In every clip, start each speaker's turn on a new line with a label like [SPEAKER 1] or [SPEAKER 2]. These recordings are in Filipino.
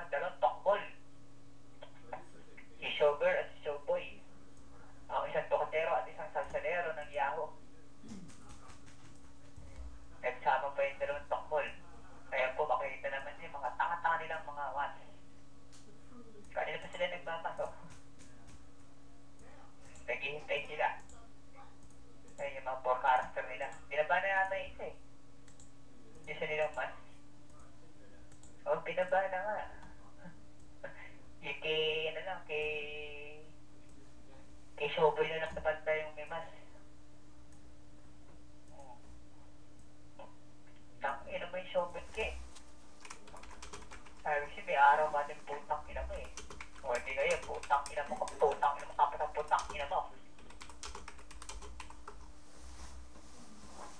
[SPEAKER 1] mga dalawang tokbol. Si Sugar at si Showboy. Ang isang tokatero at isang salsalero ng Yahoo. Nagsama pa yung dalawang tokbol. Kaya po makikita naman yung mga tanga-tanga nilang mga wats. Kanina pa sila nagpapasok. Naghihintay sila. Ay, yung mga four character nila. Binaba na yata yung isa eh. Hindi sa nilang mas. Oh, binaba na nga. yung kay, ano lang, kay... Kay Showboy na lang napanta yung may mas. Tang, ina mo yung Showboy kay. Sabi siya, may araw ba din putang ina mo eh. O hindi kayo, putang ina mo, putang ina mo, kapit ang putang ina mo.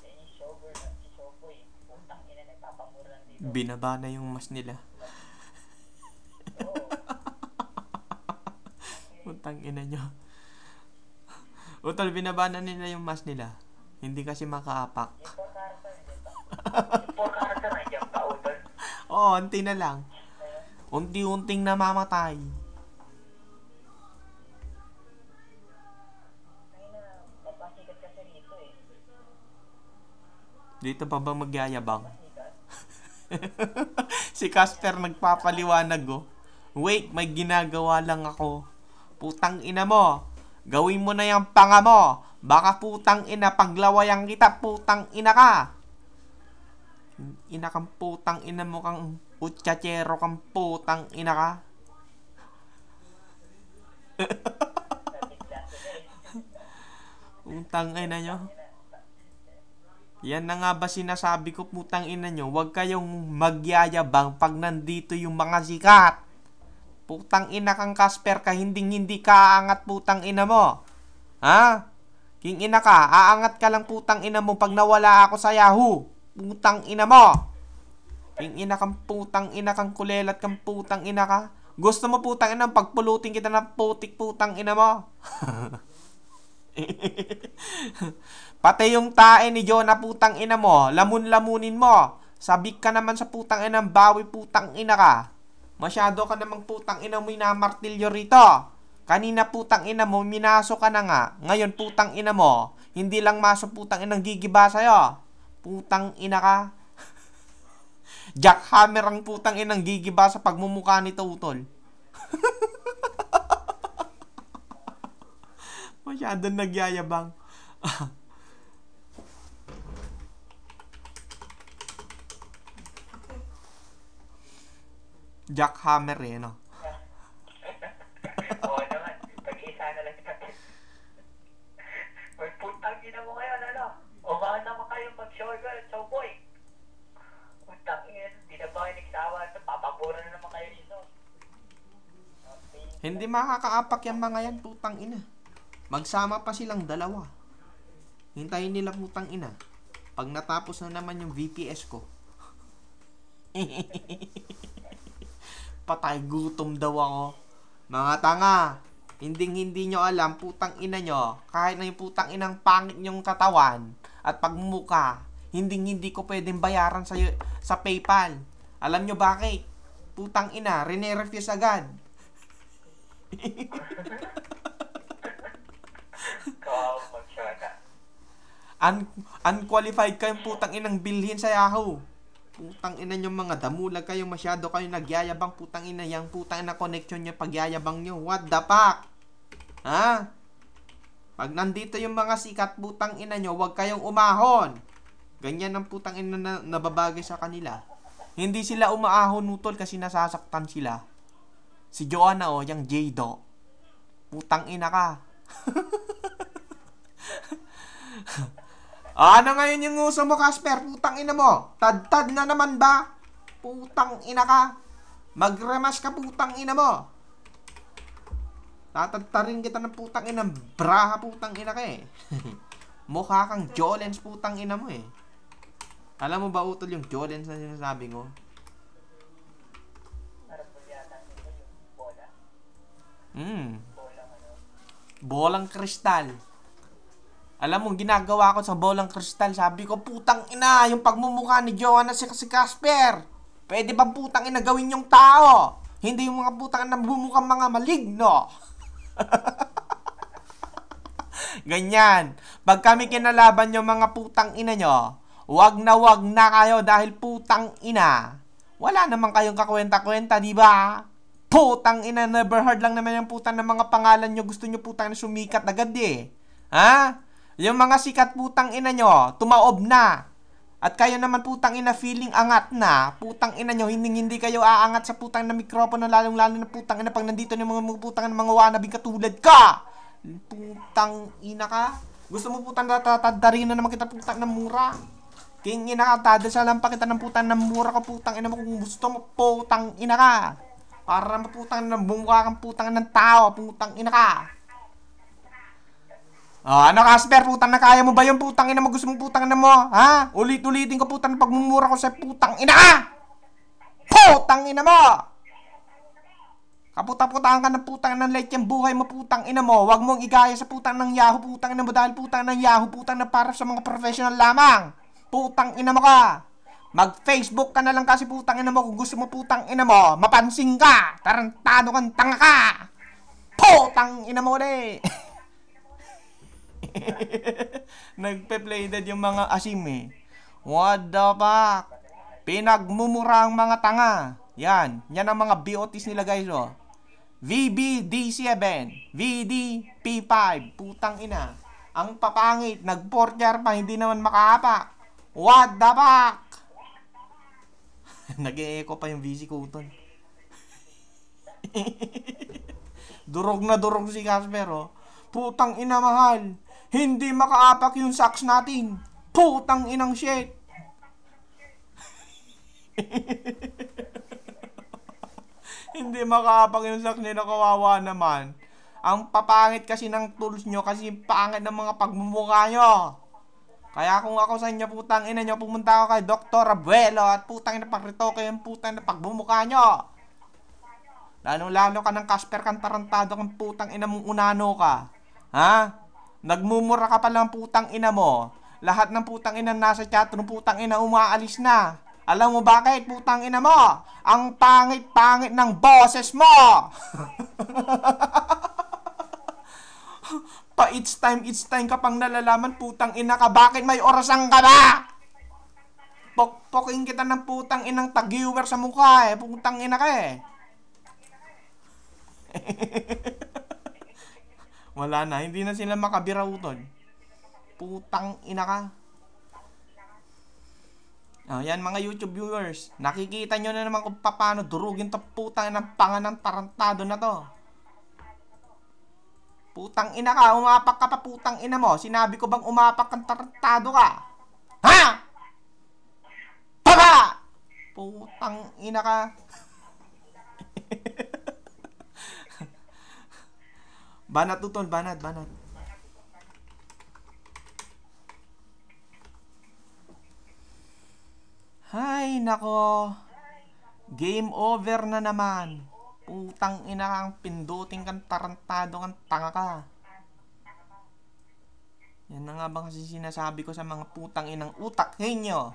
[SPEAKER 1] Dito.
[SPEAKER 2] Binaba na yung mas nila. Putang ina nyo. Utol, binaba na nila yung mas nila. Hindi kasi makaapak.
[SPEAKER 1] Pa, utol.
[SPEAKER 2] Oo, unti na lang. Unti-unting namamatay. Dito pa ba magyayabang? Si Casper nagpapaliwanag oh. Wait, may ginagawa lang ako. Putang ina mo. Gawin mo na yung panga mo. Baka putang ina paglawayan kita, putang ina ka. Ina kang putang ina mo kang utsatsero kang putang ina ka. Putang ina nyo. Yan na nga ba sinasabi ko putang ina nyo. Huwag kayong magyayabang pag nandito yung mga sikat. Putang ina kang Casper ka, hindi hindi ka aangat putang ina mo. Ha? King ina ka, aangat ka lang putang ina mo pag nawala ako sa Yahoo. Putang ina mo. King ina kang putang ina kang kulelat kang putang ina ka. Gusto mo putang ina pagpulutin kita ng putik putang ina mo. Pati yung tae ni Jonah putang ina mo, lamun-lamunin mo. Sabik ka naman sa putang ina, bawi putang ina ka. Masyado ka namang putang ina mo inamartilyo rito. Kanina putang ina mo, minaso ka na nga. Ngayon putang ina mo, hindi lang maso putang inang gigiba sa'yo. Putang ina ka. Jackhammer ang putang inang gigiba sa pagmumukha nito, utol. Masyadong nagyayabang. Jackhammer eh, no?
[SPEAKER 1] Oo naman, pag-iisa na lang natin. Putang ina mo ngayon, ano? Umahan naman kayo mag-sugar at showboy. Nagsawa? Ito, papabura na naman kayo nito.
[SPEAKER 2] Hindi makakaapak yung mga yan, putang ina. Magsama pa silang dalawa. Hintayin nila putang ina. Pag natapos na naman yung VPS ko. Patay gutom daw ako. Mga tanga. Hindi hindi nyo alam, putang ina nyo, kahit na yung putang inang pangit nyong katawan at pagmuka, hindi hindi ko pwedeng bayaran sa, sa PayPal. Alam nyo bakit? Putang ina, rene-refuse agad. Un- unqualified kayong putang inang bilhin sa Yahoo. Putang ina nyo mga damulag kayo masyado kayo nagyayabang putang ina yang putang ina connection nyo pagyayabang nyo. What the fuck? Ha? Pag nandito yung mga sikat putang ina nyo, huwag kayong umahon. Ganyan ang putang ina na nababagay sa kanila. Hindi sila umaahon nutol kasi nasasaktan sila. Si Joanna o, yung Jado. Putang ina ka. Ano ngayon yung uso mo, Casper? Putang ina mo. Tad-tad na naman ba? Putang ina ka. Magremas ka, putang ina mo. Tatadtarin kita ng putang ina. Braha, putang ina ka eh. Mukha kang Jolens, putang ina mo eh. Alam mo ba, utol, yung Jolens na sinasabi ko? Hmm.
[SPEAKER 1] Bolang
[SPEAKER 2] kristal. Alam mo, ginagawa ko sa bolang kristal, sabi ko, putang ina, yung pagmumukha ni Joanna si, si Casper. Pwede ba putang ina gawin yung tao? Hindi yung mga putang ina bumukang mga maligno. Ganyan. Pag kami kinalaban yung mga putang ina nyo, wag na wag na kayo dahil putang ina. Wala naman kayong kakwenta-kwenta, di ba? Putang ina, never heard lang naman yung putang ng mga pangalan nyo. Gusto nyo putang na sumikat agad eh. Ha? Yung mga sikat putang ina nyo, tumaob na. At kayo naman putang ina feeling angat na, putang ina nyo, hindi hindi kayo aangat sa putang na mikropono, lalong lalo na putang ina pag nandito ng mga, putang na mga wanabing katulad ka. Putang ina ka. Gusto mo putang natatadarin na naman kita putang na mura. King ina ka, dadasalan pa kita ng putang na mura ka putang ina mo kung gusto mo putang ina ka. Para maputang na bumukha kang putang ng tao, putang ina ka. Oh, ano Casper, putang na kaya mo ba yung putang ina mo? Gusto mong putang ina mo? Ha? Ulit-ulitin ko putang pagmumura ko sa putang ina ka! Putang ina mo! Kaputa-putaan ka ng putang ng light yung buhay mo putang ina mo. Huwag mong igaya sa putang ng Yahoo putang ina mo dahil putang ng Yahoo putang na para sa mga professional lamang. Putang ina mo ka. Mag-Facebook ka na lang kasi putang ina mo kung gusto mo putang ina mo. Mapansin ka. Tarantado kang tanga ka. Putang ina mo ulit. Nagpe-play dead yung mga asim eh. What the fuck? Pinagmumura ang mga tanga. Yan. Yan ang mga BOTs nila guys oh. VBD7, VDP5, putang ina. Ang papangit, nag-portier pa, hindi naman makaapa. What the fuck? Nag-e-echo pa yung VC ko uton. durog na durog si Casper oh. Putang ina mahal. Hindi makaapak yung socks natin. Putang inang shit. Hindi makaapak yung socks nila kawawa naman. Ang papangit kasi ng tools nyo kasi pangit ng mga pagmumukha nyo. Kaya kung ako sa inyo putang ina nyo, pumunta ako kay Dr. Abuelo at putang ina pagritoke yung putang ina pagbumukha nyo. Lalong lalo ka ng Casper kang tarantado kang putang ina mong unano ka. Ha? Nagmumura ka pa lang putang ina mo. Lahat ng putang ina nasa chat ng putang ina umaalis na. Alam mo bakit putang ina mo? Ang pangit-pangit ng boses mo. pa each time, each time ka pang nalalaman putang ina ka. Bakit may orasan ka ba? Pokpoking kita ng putang inang tag-viewer sa mukha eh. Putang ina ka eh. Wala na, hindi na sila makabirauton. Putang ina ka. Oh, yan mga YouTube viewers. Nakikita nyo na naman kung paano durugin to putang ng tarantado na to. Putang ina ka, umapak ka pa putang ina mo. Sinabi ko bang umapak kang tarantado ka? Ha? Papa! Putang ina ka. banat tuton, banat, banat. Hay, nako. Game over na naman. Putang ina kang pinduting kang tarantado kang tanga ka. Yan na nga ba kasi sinasabi ko sa mga putang inang utak ninyo.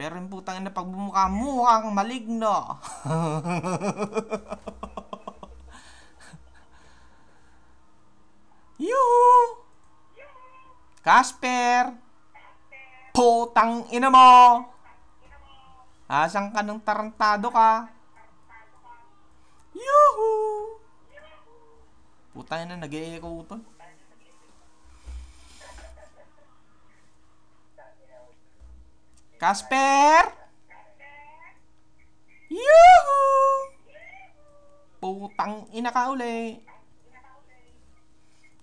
[SPEAKER 2] Pero yung putang ina pag bumukha mukhang maligno. Yuhu! Casper! Putang ina mo! Asan ka ng tarantado ka? Yuhu! Putang ina, nag-e-echo ito. Casper! Yuhu! Putang ina ka uli.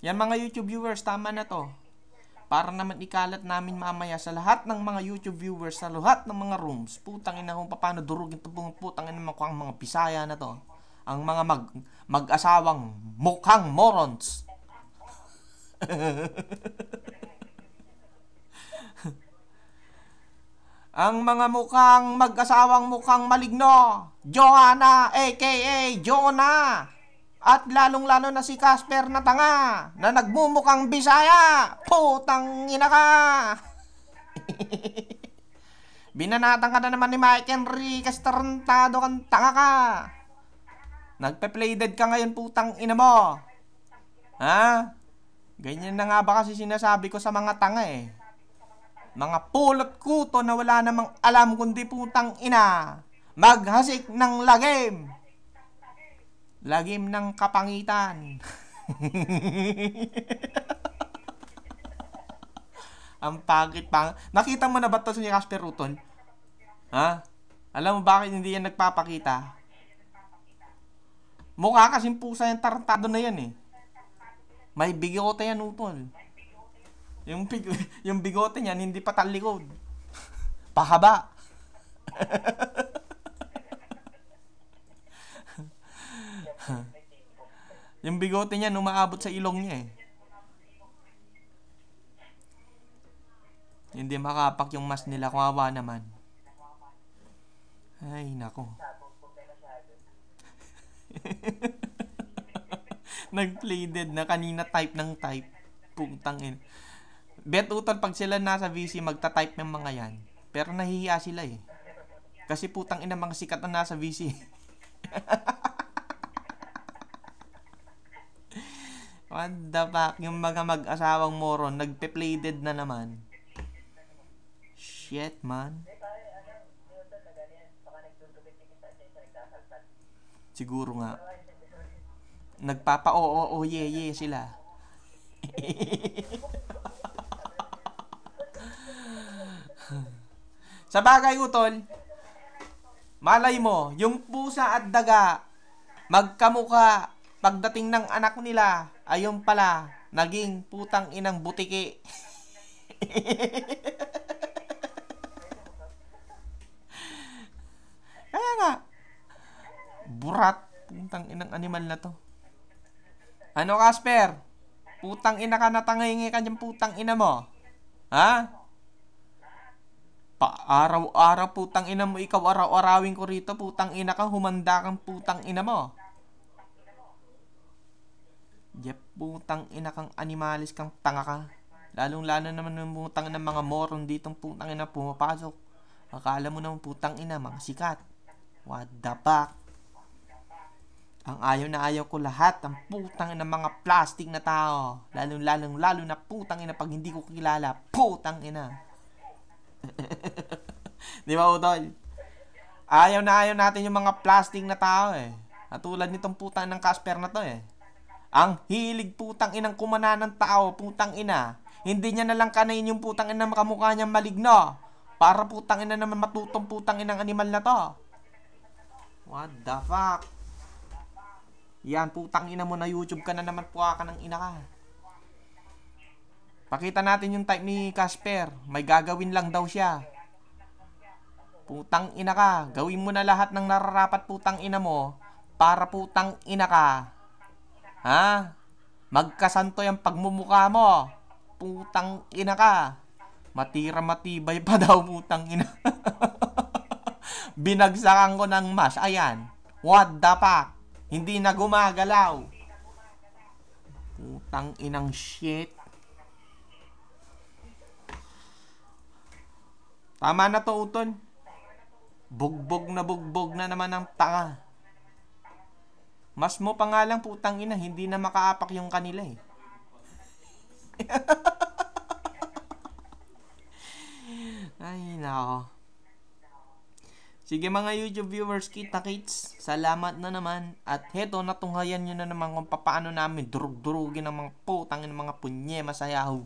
[SPEAKER 2] Yan mga YouTube viewers, tama na to. Para naman ikalat namin mamaya sa lahat ng mga YouTube viewers, sa lahat ng mga rooms. Putang ina kung paano durugin to putang ina mga pisaya na to. Ang mga mag mag-asawang mukhang morons. ang mga mukhang mag-asawang mukhang maligno. Joanna, aka Jonah. At lalong-lalo na si Casper na tanga na nagmumukhang Bisaya. Putang ina ka. Binanatan ka na naman ni Mike Enriquez, tarantado kang tanga ka. Nagpe-play dead ka ngayon, putang ina mo. Ha? Ganyan na nga ba kasi sinasabi ko sa mga tanga eh. Mga pulot kuto na wala namang alam kundi putang ina. Maghasik ng lagim. Lagim ng kapangitan. Ang pagit pa. Nakita mo na ba to si Casper Ruton? Ha? Alam mo bakit hindi yan nagpapakita? Mukha kasing pusa yung tarantado na yan eh. May bigote yan utol. Yung, big, yung bigote niyan hindi pa talikod. Pahaba. yung bigote niya umaabot sa ilong niya eh. Hindi makapak yung mas nila kawawa naman. Ay, nako. Nag-play dead na kanina type ng type. Putang in. Bet utol pag sila nasa VC magta-type ng mga yan. Pero nahihiya sila eh. Kasi putang ina mga sikat na nasa VC. What the fuck? Yung mga mag-asawang moron, nagpe-play dead na naman. Shit, man. Siguro nga. Nagpapa oo oo oh, yeah yeah sila. Sa bagay utol, malay mo, yung pusa at daga, magkamuka, pagdating ng anak nila, ayun pala, naging putang inang butiki. Kaya nga, burat, putang inang animal na to. Ano, Casper? Putang ina ka na tangahingi ka dyan, putang ina mo. Ha? Pa araw-araw putang ina mo, ikaw araw-arawin ko rito, putang ina ka, humanda kang putang ina mo. Jep, putang ina kang animalis kang tanga ka. Lalong-lalo naman yung putang ng mga moron ditong putang ina pumapasok. Akala mo naman putang ina, mga sikat. What the fuck? Ang ayaw na ayaw ko lahat, ang putang ina mga plastic na tao. Lalong-lalong lalo na putang ina pag hindi ko kilala. Putang ina. Di ba, Utol? Ayaw na ayaw natin yung mga plastic na tao eh. Katulad nitong putang ng Casper na to eh. Ang hilig putang inang kumana ng tao, putang ina. Hindi niya na lang kanain yung putang ina makamukha niyang maligno. Para putang ina naman matutong putang inang animal na to. What the fuck? Yan, putang ina mo na YouTube ka na naman puha ka ng ina ka. Pakita natin yung type ni Casper. May gagawin lang daw siya. Putang ina ka. Gawin mo na lahat ng nararapat putang ina mo para putang ina ka. Ha? Magkasanto yung pagmumukha mo. Putang ina ka. Matira matibay pa daw putang ina. Binagsakan ko ng mas. Ayan. What the fuck? Hindi na gumagalaw. Putang inang shit. Tama na to, Uton. Bugbog na bugbog na naman ang tanga. Mas mo pa nga lang putang ina, hindi na makaapak yung kanila eh. Ay, nako. Sige mga YouTube viewers, kita kits. Salamat na naman. At heto, natunghayan nyo na naman kung paano namin durug-durugin ang mga putang ng mga punye masayaw.